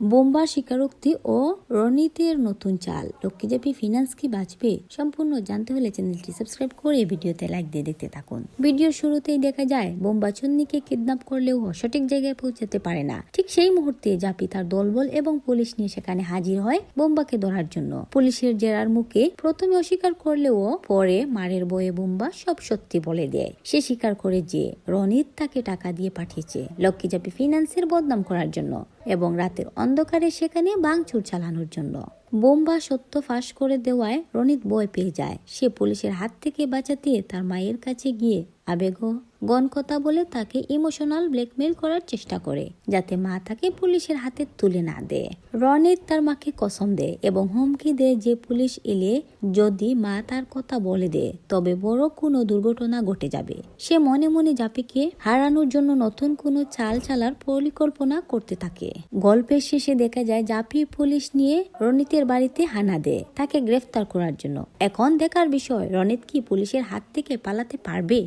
Bomber স্বীকারোক্তি ও রণিতের নতুন চাল। লক্ষ্মীজাপি ফিনান্স কি বাঁচবে, সম্পূর্ণ জানতে হলে চ্যানেলটি সাবস্ক্রাইব করে ভিডিওতে লাইক দিয়ে দেখতে থাকুন। ভিডিওর শুরুতেই দেখা যায়, বোম্বা চন্নিকে কিডন্যাপ করলেও সঠিক জায়গায় পৌঁছাতে পারে না। ঠিক সেই মুহূর্তে জাপি তার দলবল এবং পুলিশ নিয়ে সেখানে হাজির হয় বোম্বাকে ধরার জন্য। পুলিশের জেরার মুখে প্রথমে অস্বীকার করলেও পরে মারের বয়ে বোম্বা সব সত্যি বলে দেয়। সে স্বীকার করে যে রনিত তাকে টাকা দিয়ে পাঠিয়েছে লক্ষ্মীজাপি ফিনান্সের বদনাম করার জন্য। এবং রাতের অন্ধকারে সেখানে বাংচুর চালানোর জন্য। বোম্বা সত্য ফাঁস করে দেওয়ায় রনিত বয় পেয়ে যায়। সে পুলিশের হাত থেকে বাঁচাতে তার মায়ের কাছে গিয়ে আবেগ গণ কথা বলে তাকে ইমোশনাল ব্ল্যাকমেল করার চেষ্টা করে, যাতে মা তাকে পুলিশের হাতে তুলে না দেয়। রনিত তার মাকে কসম দেয় এবং হুমকি দেয় যে পুলিশ এলে যদি মা তার কথা বলে দেয়, তবে বড় কোনো দুর্ঘটনা ঘটে যাবে। সে মনে মনে জাপিকে হারানোর জন্য নতুন কোনো চাল চালার পরিকল্পনা করতে থাকে। গল্পের শেষে দেখা যায় জাপি পুলিশ নিয়ে রনিতের বাড়িতে হানা দেয়, তাকে গ্রেফতার করার জন্য। এখন দেখার বিষয়, রনিত কি পুলিশের হাত থেকে পালাতে পারবে?